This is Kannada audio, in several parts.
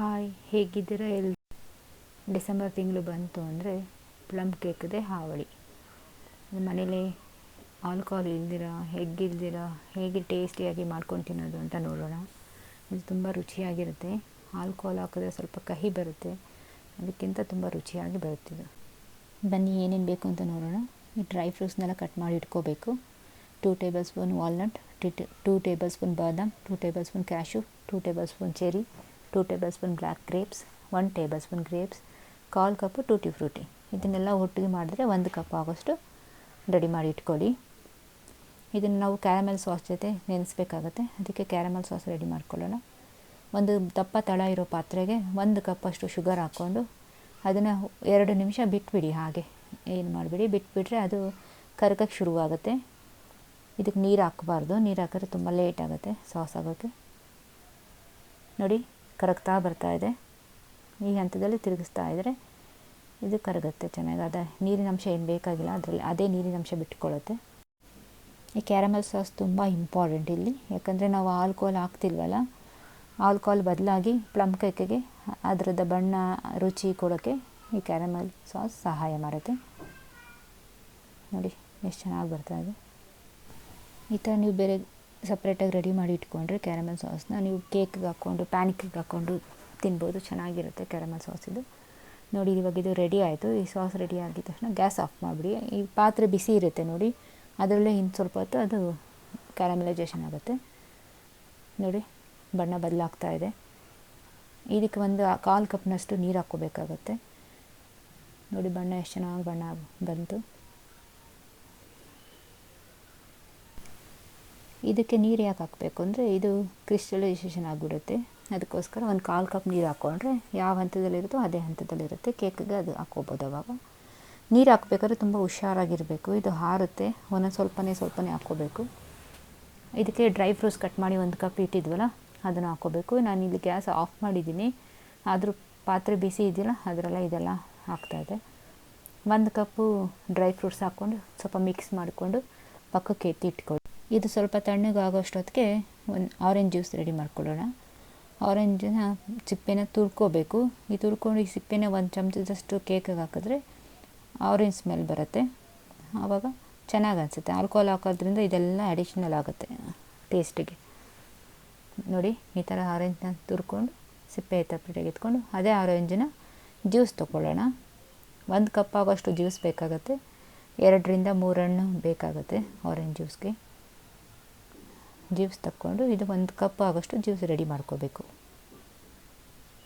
ಹಾಯ್, ಹೇಗಿದ್ದೀರಾ ಎಲ್ ಡಿಸೆಂಬರ್ ತಿಂಗಳು ಬಂತು ಅಂದರೆ ಪ್ಲಮ್ ಕೇಕ್ದೆ ಹಾವಳಿ. ಮನೇಲಿ ಆಲ್ಕೋಹಾಲ್ ಇಲ್ದಿರ ಹೆಗ್ಗಿಲ್ದಿರ ಹೇಗೆ ಟೇಸ್ಟಿಯಾಗಿ ಮಾಡ್ಕೊಂಡು ತಿನ್ನೋದು ಅಂತ ನೋಡೋಣ. ಇದು ತುಂಬ ರುಚಿಯಾಗಿರುತ್ತೆ. ಆಲ್ಕೋಹಾಲ್ ಹಾಕಿದ್ರೆ ಸ್ವಲ್ಪ ಕಹಿ ಬರುತ್ತೆ. ಅದಕ್ಕಿಂತ ತುಂಬ ರುಚಿಯಾಗಿ ಬರುತ್ತಿದ್ದು ಬನ್ನಿ, ಏನೇನು ಬೇಕು ಅಂತ ನೋಡೋಣ. ಈ ಡ್ರೈ ಫ್ರೂಟ್ಸ್ನೆಲ್ಲ ಕಟ್ ಮಾಡಿ ಇಟ್ಕೋಬೇಕು. Two tablespoon walnut, two tablespoon badam, two tablespoon cashew two tablespoon cherry two tablespoon black grapes one tablespoon grapes ಕಾಲು ಕಪ್ಪು ಟೂಟಿ ಫ್ರೂಟಿ ಇದನ್ನೆಲ್ಲ ಒಟ್ಟಿಗೆ ಮಾಡಿದ್ರೆ ಒಂದು ಕಪ್ ಆಗೋಷ್ಟು ರೆಡಿ ಮಾಡಿ ಇಟ್ಕೊಳ್ಳಿ. ಇದನ್ನು ನಾವು ಕ್ಯಾರಮೆಲ್ ಸಾಸ್ ಜೊತೆ ನೆನೆಸ್ಬೇಕಾಗತ್ತೆ. ಅದಕ್ಕೆ ಕ್ಯಾರಮೆಲ್ ಸಾಸ್ ರೆಡಿ ಮಾಡ್ಕೊಳ್ಳೋಣ. ಒಂದು ದಪ್ಪ ತಳ ಇರೋ ಪಾತ್ರೆಗೆ ಒಂದು ಕಪ್ಪಷ್ಟು ಶುಗರ್ ಹಾಕ್ಕೊಂಡು ಅದನ್ನು ಎರಡು ನಿಮಿಷ ಬಿಟ್ಬಿಡಿ ಹಾಗೆ. ಏನು ಮಾಡಿಬಿಡಿ? ಬಿಟ್ಬಿಟ್ರೆ ಅದು ಕರಗಕ್ಕೆ ಶುರುವಾಗುತ್ತೆ. ಇದಕ್ಕೆ ನೀರು ಹಾಕಬಾರ್ದು. ನೀರು ಹಾಕಿದ್ರೆ ತುಂಬ ಲೇಟ್ ಆಗುತ್ತೆ ಸಾಸ್ ಆಗೋಕ್ಕೆ. ನೋಡಿ ಕರಗ್ತಾ ಬರ್ತಾ ಇದೆ. ಈ ಹಂತದಲ್ಲಿ ತಿರುಗಿಸ್ತಾ ಇದ್ದರೆ ಇದು ಕರಗುತ್ತೆ ಚೆನ್ನಾಗಿ. ಅದ ನೀರಿನಂಶ ಏನು ಬೇಕಾಗಿಲ್ಲ, ಅದರಲ್ಲಿ ಅದೇ ನೀರಿನಂಶ ಬಿಟ್ಕೊಳ್ಳುತ್ತೆ. ಈ ಕ್ಯಾರಮಲ್ ಸಾಸ್ ತುಂಬ ಇಂಪಾರ್ಟೆಂಟ್ ಇಲ್ಲಿ. ಯಾಕಂದರೆ ನಾವು ಆಲ್ಕೋಹಾಲ್ ಹಾಕ್ತಿಲ್ವಲ್ಲ, ಆಲ್ಕೋಹಾಲ್ ಬದಲಾಗಿ ಪ್ಲಮ್ ಕೇಕಿಗೆ ಅದರದ್ದು ಬಣ್ಣ, ರುಚಿ ಕೊಡೋಕ್ಕೆ ಈ ಕ್ಯಾರಮಲ್ ಸಾಸ್ ಸಹಾಯ ಮಾಡುತ್ತೆ. ನೋಡಿ, ಎಷ್ಟು ಚೆನ್ನಾಗಿ ಬರ್ತಾ ಇದೆ. ಈ ಥರ ನೀವು ಬೇರೆ ಸಪ್ರೇಟಾಗಿ ರೆಡಿ ಮಾಡಿ ಇಟ್ಕೊಂಡ್ರೆ ಕ್ಯಾರಮೆಲ್ ಸಾಸನ್ನ ನೀವು ಕೇಕ್ಗೆ ಹಾಕ್ಕೊಂಡು ಪ್ಯಾನಿಕ್ಗೆ ಹಾಕ್ಕೊಂಡು ತಿನ್ಬೋದು, ಚೆನ್ನಾಗಿರುತ್ತೆ ಕ್ಯಾರಮಲ್ ಸಾಸ್ ಇದು. ನೋಡಿ ಇವಾಗ ಇದು ರೆಡಿ ಆಯಿತು. ಈ ಸಾಸ್ ರೆಡಿ ಆಗಿದ ತಕ್ಷಣ ಗ್ಯಾಸ್ ಆಫ್ ಮಾಡಿಬಿಡಿ. ಈ ಪಾತ್ರೆ ಬಿಸಿ ಇರುತ್ತೆ ನೋಡಿ. ಅದರಲ್ಲೇ ಇನ್ನು ಸ್ವಲ್ಪ ಹೊತ್ತು ಅದು ಕ್ಯಾರಮಲೈಜೇಷನ್ ಆಗುತ್ತೆ. ನೋಡಿ, ಬಣ್ಣ ಬದಲಾಗ್ತಾ ಇದೆ. ಇದಕ್ಕೆ ಒಂದು ಕಾಲು ಕಪ್ನಷ್ಟು ನೀರು ಹಾಕ್ಕೋಬೇಕಾಗತ್ತೆ. ನೋಡಿ ಬಣ್ಣ, ಎಷ್ಟು ಚೆನ್ನಾಗಿ ಬಣ್ಣ ಬಂತು. ಇದಕ್ಕೆ ನೀರು ಯಾಕೆ ಹಾಕಬೇಕು ಅಂದರೆ ಇದು ಕ್ರಿಸ್ಟಲೈಸೇಷನ್ ಆಗಿಬಿಡುತ್ತೆ. ಅದಕ್ಕೋಸ್ಕರ ಒಂದು ಕಾಲು ಕಪ್ ನೀರು ಹಾಕ್ಕೊಂಡ್ರೆ ಯಾವ ಹಂತದಲ್ಲಿರುತ್ತೋ ಅದೇ ಹಂತದಲ್ಲಿರುತ್ತೆ ಕೇಕ್ಗೆ ಅದು ಹಾಕ್ಕೋಬೋದು ಅವಾಗ. ನೀರು ಹಾಕ್ಬೇಕಾದ್ರೆ ತುಂಬ ಹುಷಾರಾಗಿರಬೇಕು. ಇದು ಹಾರುತ್ತೆ. ಒಂದೊಂದು ಸ್ವಲ್ಪನೇ ಸ್ವಲ್ಪನೇ ಹಾಕ್ಕೋಬೇಕು. ಇದಕ್ಕೆ ಡ್ರೈ ಫ್ರೂಟ್ಸ್ ಕಟ್ ಮಾಡಿ ಒಂದು ಕಪ್ ಇಟ್ಟಿದ್ವಲ್ಲ, ಅದನ್ನು ಹಾಕ್ಕೋಬೇಕು. ನಾನು ಇಲ್ಲಿ ಗ್ಯಾಸ್ ಆಫ್ ಮಾಡಿದ್ದೀನಿ. ಆದರೂ ಪಾತ್ರೆ ಬಿಸಿ ಇದೆಯಲ್ಲ, ಅದರೆಲ್ಲ ಇದೆಲ್ಲ ಹಾಕ್ತಾಯಿದೆ ಒಂದು ಕಪ್ಪು ಡ್ರೈ ಫ್ರೂಟ್ಸ್ ಹಾಕ್ಕೊಂಡು ಸ್ವಲ್ಪ ಮಿಕ್ಸ್ ಮಾಡಿಕೊಂಡು ಪಕ್ಕಕ್ಕೆ ಎತ್ತಿ ಇಟ್ಕೊಳ್ಳಿ. ಇದು ಸ್ವಲ್ಪ ತಣ್ಣಗಾಗೋಷ್ಟೊತ್ತಿಗೆ ಒಂದು ಆರೆಂಜ್ ಜ್ಯೂಸ್ ರೆಡಿ ಮಾಡ್ಕೊಳ್ಳೋಣ. ಆರೆಂಜನ್ನ ಸಿಪ್ಪೆನ ತುರ್ಕೋಬೇಕು. ಈ ತುರ್ಕೊಂಡು ಈ ಸಿಪ್ಪೆನ ಒಂದು ಚಮಚದಷ್ಟು ಕೇಕಿಗೆ ಹಾಕಿದ್ರೆ ಆರೆಂಜ್ ಸ್ಮೆಲ್ ಬರುತ್ತೆ. ಆವಾಗ ಚೆನ್ನಾಗಿ ಅನಿಸುತ್ತೆ. ಆಲ್ಕೋಹಾಲ್ ಹಾಕೋದ್ರಿಂದ ಇದೆಲ್ಲ ಅಡಿಷ್ನಲ್ ಆಗುತ್ತೆ ಟೇಸ್ಟಿಗೆ ನೋಡಿ, ಈ ಥರ ಆರೆಂಜ್ನ ತುರ್ಕೊಂಡು ಸಿಪ್ಪೆ ತಪ್ಪಿ ಎತ್ಕೊಂಡು ಅದೇ ಆರೆಂಜನ್ನ ಜ್ಯೂಸ್ ತೊಗೊಳ್ಳೋಣ ಒಂದು ಕಪ್ ಆಗೋಷ್ಟು ಜ್ಯೂಸ್ ಬೇಕಾಗುತ್ತೆ. ಎರಡರಿಂದ ಮೂರು ಹಣ್ಣು ಬೇಕಾಗುತ್ತೆ ಆರೆಂಜ್ ಜ್ಯೂಸ್ಗೆ ಜ್ಯೂಸ್ ತಕ್ಕೊಂಡು ಇದು ಒಂದು ಕಪ್ ಆಗೋಷ್ಟು ಜ್ಯೂಸ್ ರೆಡಿ ಮಾಡ್ಕೋಬೇಕು.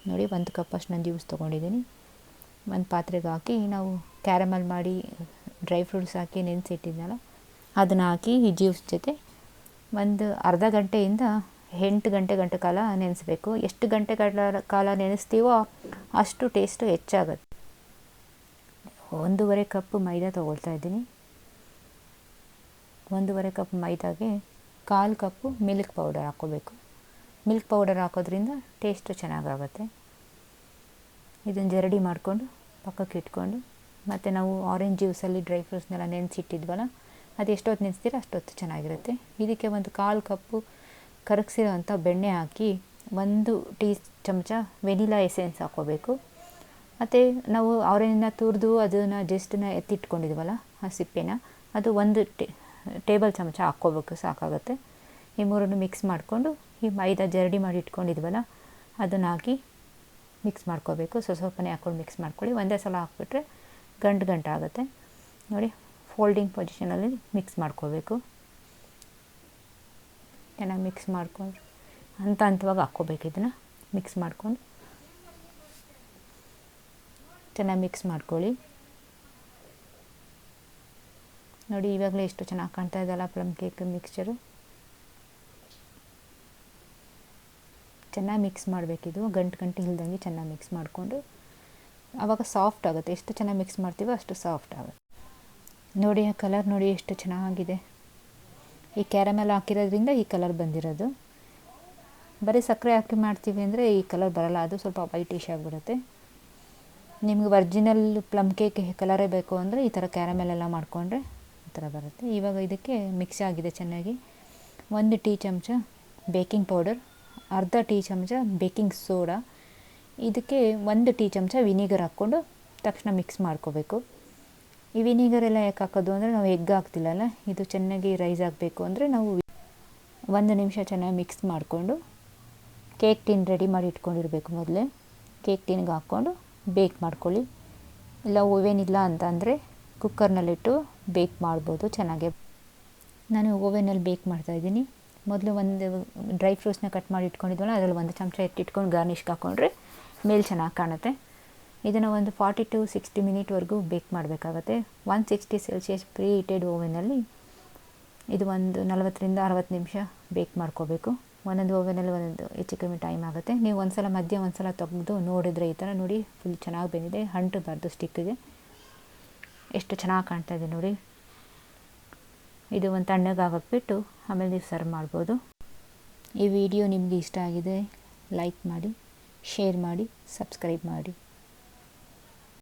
ನೋಡಿ, ಒಂದು ಕಪ್ ಅಷ್ಟು ನಾನು ಜ್ಯೂಸ್ ತೊಗೊಂಡಿದ್ದೀನಿ. ಒಂದು ಪಾತ್ರೆಗೆ ಹಾಕಿ ನಾವು ಕ್ಯಾರಮಲ್ ಮಾಡಿ, ಡ್ರೈ ಫ್ರೂಟ್ಸ್ ಹಾಕಿ ನೆನೆಸಿಟ್ಟಿದ್ನಲ್ಲ, ಅದನ್ನು ಹಾಕಿ ಈ ಜ್ಯೂಸ್ ಜೊತೆ ಒಂದು ಅರ್ಧ ಗಂಟೆಯಿಂದ ಎಂಟು ಗಂಟೆ ಗಂಟೆ ಕಾಲ ನೆನೆಸ್ಬೇಕು. ಎಷ್ಟು ಗಂಟೆ ಕಾಲ ನೆನೆಸ್ತೀವೋ ಅಷ್ಟು ಟೇಸ್ಟು ಹೆಚ್ಚಾಗುತ್ತೆ. ಒಂದೂವರೆ ಕಪ್ ಮೈದಾ ತೊಗೊಳ್ತಾ ಇದ್ದೀನಿ. ಒಂದೂವರೆ ಕಪ್ ಮೈದಾಗೆ ಕಾಲು ಕಪ್ಪು ಮಿಲ್ಕ್ ಪೌಡರ್ ಹಾಕ್ಕೋಬೇಕು. ಮಿಲ್ಕ್ ಪೌಡರ್ ಹಾಕೋದ್ರಿಂದ ಟೇಸ್ಟು ಚೆನ್ನಾಗಾಗುತ್ತೆ. ಇದನ್ನು ಜರಡಿ ಮಾಡಿಕೊಂಡು ಪಕ್ಕಕ್ಕೆ ಇಟ್ಕೊಂಡು, ಮತ್ತು ನಾವು ಆರೆಂಜ್ ಜ್ಯೂಸಲ್ಲಿ ಡ್ರೈ ಫ್ರೂಟ್ಸ್ನೆಲ್ಲ ನೆನೆಸಿಟ್ಟಿದ್ವಲ್ಲ, ಅದು ಎಷ್ಟೊತ್ತು ನೆನೆಸ್ತೀರ ಅಷ್ಟೊತ್ತು ಚೆನ್ನಾಗಿರುತ್ತೆ. ಇದಕ್ಕೆ ಒಂದು ಕಾಲು ಕಪ್ಪು ಕರಗಿಸಿರೋಂಥ ಬೆಣ್ಣೆ ಹಾಕಿ ಒಂದು ಟೀ ಚಮಚ ವೆನಿಲಾ ಎಸೆನ್ಸ್ ಹಾಕೋಬೇಕು ಮತ್ತು ನಾವು ಆರೆಂಜನ್ನ ತುರಿದು ಅದನ್ನು ಜಸ್ಟನ್ನ ಎತ್ತಿಟ್ಕೊಂಡಿದ್ವಲ್ಲ ಆ ಸಿಪ್ಪೆನ, ಅದು ಒಂದು ಟೇಬಲ್ ಚಮಚ ಹಾಕ್ಕೋಬೇಕು ಸಾಕಾಗುತ್ತೆ. ಈ ಮೂರನ್ನು ಮಿಕ್ಸ್ ಮಾಡಿಕೊಂಡು ಈ ಮೈದಾ ಜರಡಿ ಮಾಡಿ ಇಟ್ಕೊಂಡಿದ್ವಲ್ಲ, ಅದನ್ನು ಹಾಕಿ ಮಿಕ್ಸ್ ಮಾಡ್ಕೋಬೇಕು ಸೊ ಸ್ವಲ್ಪನೇ ಹಾಕ್ಕೊಂಡು ಮಿಕ್ಸ್ ಮಾಡ್ಕೊಳ್ಳಿ. ಒಂದೇ ಸಲ ಹಾಕ್ಬಿಟ್ರೆ ಗಂಟು ಗಂಟು ಆಗುತ್ತೆ. ನೋಡಿ ಫೋಲ್ಡಿಂಗ್ ಪೊಸಿಷನಲ್ಲಿ ಮಿಕ್ಸ್ ಮಾಡ್ಕೋಬೇಕು ಚೆನ್ನಾಗಿ ಮಿಕ್ಸ್ ಮಾಡ್ಕೊಂಡು ಹಂತ ಹಂತವಾಗಿ ಹಾಕ್ಕೋಬೇಕು ಇದನ್ನು. ಮಿಕ್ಸ್ ಮಾಡ್ಕೊಂಡು ಚೆನ್ನಾಗಿ ಮಿಕ್ಸ್ ಮಾಡ್ಕೊಳ್ಳಿ. ನೋಡಿ ಇವಾಗಲೇ ಎಷ್ಟು ಚೆನ್ನಾಗಿ ಕಾಣ್ತಾ ಇದೆಯಲ್ಲ ಪ್ಲಮ್ ಕೇಕ್ ಮಿಕ್ಸ್ಚರು ಚೆನ್ನಾಗಿ ಮಿಕ್ಸ್ ಮಾಡಬೇಕಿದು. ಗಂಟು ಗಂಟು ಇಲ್ದಂಗೆ ಚೆನ್ನಾಗಿ ಮಿಕ್ಸ್ ಮಾಡಿಕೊಂಡು. ಆವಾಗ ಸಾಫ್ಟ್ ಆಗುತ್ತೆ. ಎಷ್ಟು ಚೆನ್ನಾಗಿ ಮಿಕ್ಸ್ ಮಾಡ್ತೀವೋ ಅಷ್ಟು ಸಾಫ್ಟ್ ಆಗುತ್ತೆ. ನೋಡಿ, ಆ ಕಲರ್ ನೋಡಿ ಎಷ್ಟು ಚೆನ್ನಾಗಿದೆ. ಈ ಕ್ಯಾರಮೆಲ್ ಹಾಕಿರೋದ್ರಿಂದ ಈ ಕಲರ್ ಬಂದಿರೋದು. ಬರೀ ಸಕ್ಕರೆ ಹಾಕಿ ಮಾಡ್ತೀವಿ ಅಂದರೆ ಈ ಕಲರ್ ಬರೋಲ್ಲ. ಅದು ಸ್ವಲ್ಪ ವೈಟಿಶ್ ಆಗಿಬಿಡುತ್ತೆ. ನಿಮ್ಗೆ ಒರ್ಜಿನಲ್ ಪ್ಲಮ್ ಕೇಕ್ ಕಲರೇ ಬೇಕು ಅಂದರೆ ಈ ಥರ ಕ್ಯಾರಮೆಲ್ ಎಲ್ಲ ಮಾಡಿಕೊಂಡ್ರೆ ಥರ ಬರುತ್ತೆ. ಇವಾಗ ಇದಕ್ಕೆ ಮಿಕ್ಸ್ ಆಗಿದೆ ಚೆನ್ನಾಗಿ. ಒಂದು ಟೀ ಚಮಚ ಬೇಕಿಂಗ್ ಪೌಡರ್ ಅರ್ಧ ಟೀ ಚಮಚ ಬೇಕಿಂಗ್ ಸೋಡಾ ಇದಕ್ಕೆ ಒಂದು ಟೀ ಚಮಚ ವಿನಿಗರ್ ಹಾಕ್ಕೊಂಡು ತಕ್ಷಣ ಮಿಕ್ಸ್ ಮಾಡ್ಕೋಬೇಕು. ಈ ವಿನಿಗರ್ ಎಲ್ಲ ಯಾಕೆ ಹಾಕೋದು ಅಂದರೆ ನಾವು ಎಗ್ ಹಾಕ್ತಿಲ್ಲಲ್ಲ, ಇದು ಚೆನ್ನಾಗಿ ರೈಸ್ ಆಗಬೇಕು ಅಂದರೆ ನಾವು ಒಂದು ನಿಮಿಷ ಚೆನ್ನಾಗಿ ಮಿಕ್ಸ್ ಮಾಡಿಕೊಂಡು ಕೇಕ್ ಟಿನ್ ರೆಡಿ ಮಾಡಿ ಇಟ್ಕೊಂಡಿರಬೇಕು ಮೊದಲೇ. ಕೇಕ್ ಟಿನ್ಗೆ ಹಾಕ್ಕೊಂಡು ಬೇಕ್ ಮಾಡ್ಕೊಳ್ಳಿ. ಇಲ್ಲ ಓವೆನ್ ಅಂತ ಅಂದರೆ ಕುಕ್ಕರ್ನಲ್ಲಿಟ್ಟು ಬೇಕ್ ಮಾಡ್ಬೋದು, ಚೆನ್ನಾಗೆ. ನಾನು ಓವೆನಲ್ಲಿ ಬೇಕ್ ಮಾಡ್ತಾಯಿದ್ದೀನಿ ಮೊದಲು ಒಂದು ಡ್ರೈ ಫ್ರೂಟ್ಸ್ನ ಕಟ್ ಮಾಡಿ ಇಟ್ಕೊಂಡಿದ್ವಲ್ಲ, ಅದರಲ್ಲಿ ಒಂದು ಚಮಚ ಎತ್ತಿಟ್ಕೊಂಡು ಗಾರ್ನಿಷ್ಗೆ ಹಾಕ್ಕೊಂಡ್ರೆ ಮೇಲೆ ಚೆನ್ನಾಗಿ ಕಾಣುತ್ತೆ. ಇದನ್ನು ಒಂದು ಫಾರ್ಟಿ ಟು ಸಿಕ್ಸ್ಟಿ ಮಿನಿಟ್ವರೆಗೂ ಬೇಕ್ ಮಾಡಬೇಕಾಗತ್ತೆ. One sixty Celsius preheated ಓವೆನಲ್ಲಿ ಇದು ಒಂದು ನಲವತ್ತರಿಂದ ಅರವತ್ತು ನಿಮಿಷ ಬೇಕ್ ಮಾಡ್ಕೋಬೇಕು. ಒಂದೊಂದು ಓವೆನಲ್ಲಿ ಒಂದೊಂದು ಹೆಚ್ಚು ಕಮ್ಮಿ ಟೈಮ್ ಆಗುತ್ತೆ. ನೀವು ಒಂದು ಸಲ ಮಧ್ಯೆ ಒಂದು ಸಲ ತೆಗೆದು ನೋಡಿದರೆ ಈ ಥರ ನೋಡಿ, ಫುಲ್ ಚೆನ್ನಾಗಿ ಬಂದಿದೆ ಅಂಟಬಾರ್ದು ಸ್ಟಿಕ್ಕಿಗೆ ಎಷ್ಟು ಚೆನ್ನಾಗಿ ಕಾಣ್ತಾ ಇದೆ ನೋಡಿ. ಇದು ಒಂದು ತಣ್ಣಗಾಗಕ್ಕೆ ಆಮೇಲೆ ನೀವು ಸರ್ವ್ ಮಾಡ್ಬೋದು. ಈ ವಿಡಿಯೋ ನಿಮಗೆ ಇಷ್ಟ ಆಗಿದೆ ಲೈಕ್ ಮಾಡಿ ಶೇರ್ ಮಾಡಿ ಸಬ್ಸ್ಕ್ರೈಬ್ ಮಾಡಿ.